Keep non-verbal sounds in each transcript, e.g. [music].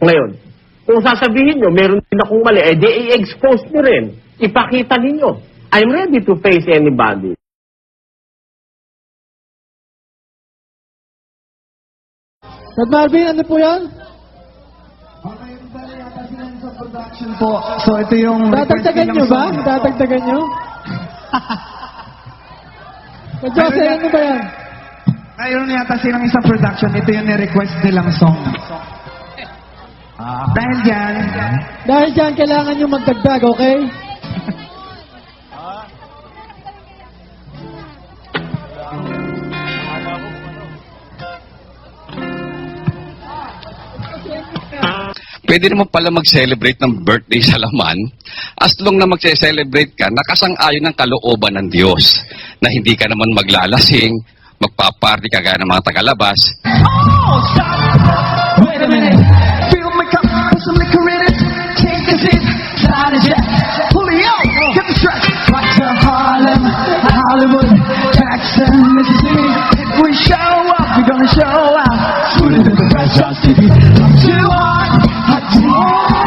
Ngayon, kung sasabihin nyo, meron din akong mali, eh di i-expose nyo rin. Ipakita ninyo. I'm ready to face anybody. Brad Marvin, ano po yan? Production po. So ito yung Tatagdagan nyo ba? Tatagdagan nyo? [laughs] Jose, ano ba yan? Mayroon yata silang isang production. Ito yung ni-request nilang song. Dahil dyan, Dahil dyan, kailangan nyo magdagdag, okay? Pwede naman pala mag-celebrate ng birthday sa laman as long na mag-celebrate ka nakasang-ayon ng kalooban ng Diyos na hindi ka naman maglalasing, magpa-party ka gaya ng mga tagalabas, Wait a minute. If we show up, we're gonna show out. Sweeter than the best on TV. I'm too hot, hot.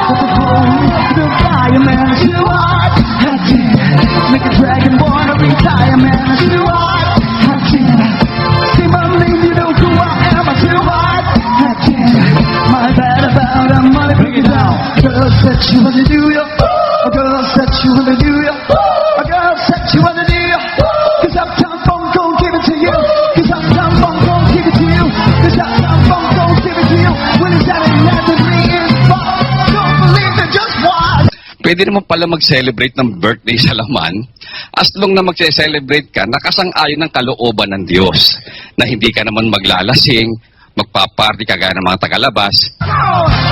With the police, the fireman, I'm too hot, hot. Make a dragon wanna retire, man. I'm too hot, hot. See my name, you know who I am. I'm too hot, hot. My bad about that money, bring it down. Girl said she wanna do ya. A girl said she wanna do ya. A girl said she wanna do pwede naman pala mag-celebrate ng birthday sa laman. As long na mag-celebrate ka nakasang-ayon ng kalooban ng Diyos na hindi ka naman maglalasing, magpa-party ka gaya ng mga tagalabas, Don't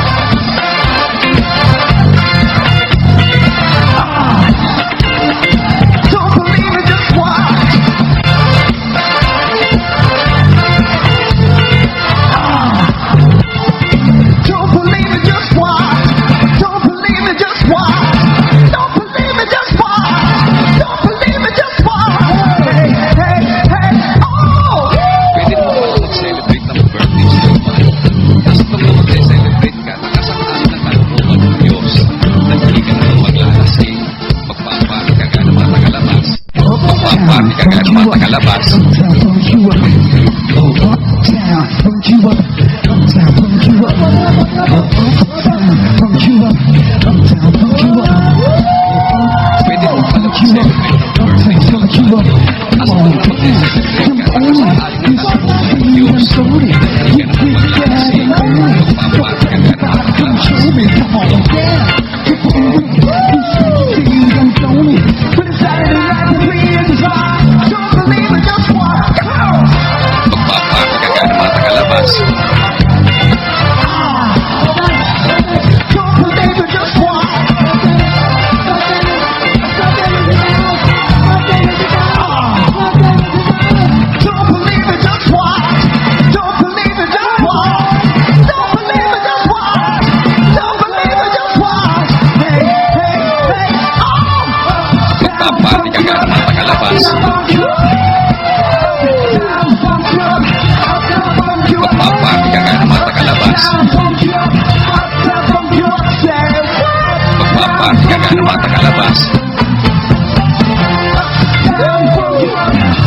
tagalabas,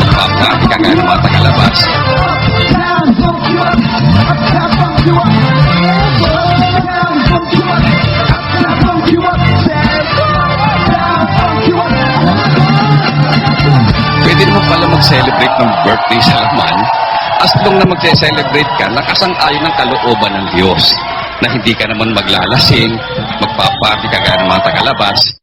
magpa-party ka gaya ng mga tagalabas, pwede naman pala mag-celebrate ng birthday sa laman. As long na mag-celebrate ka nakasang-ayon ng kalooban ng Diyos na hindi ka naman maglalasing, magpa-party ka gaya ng mga tagalabas,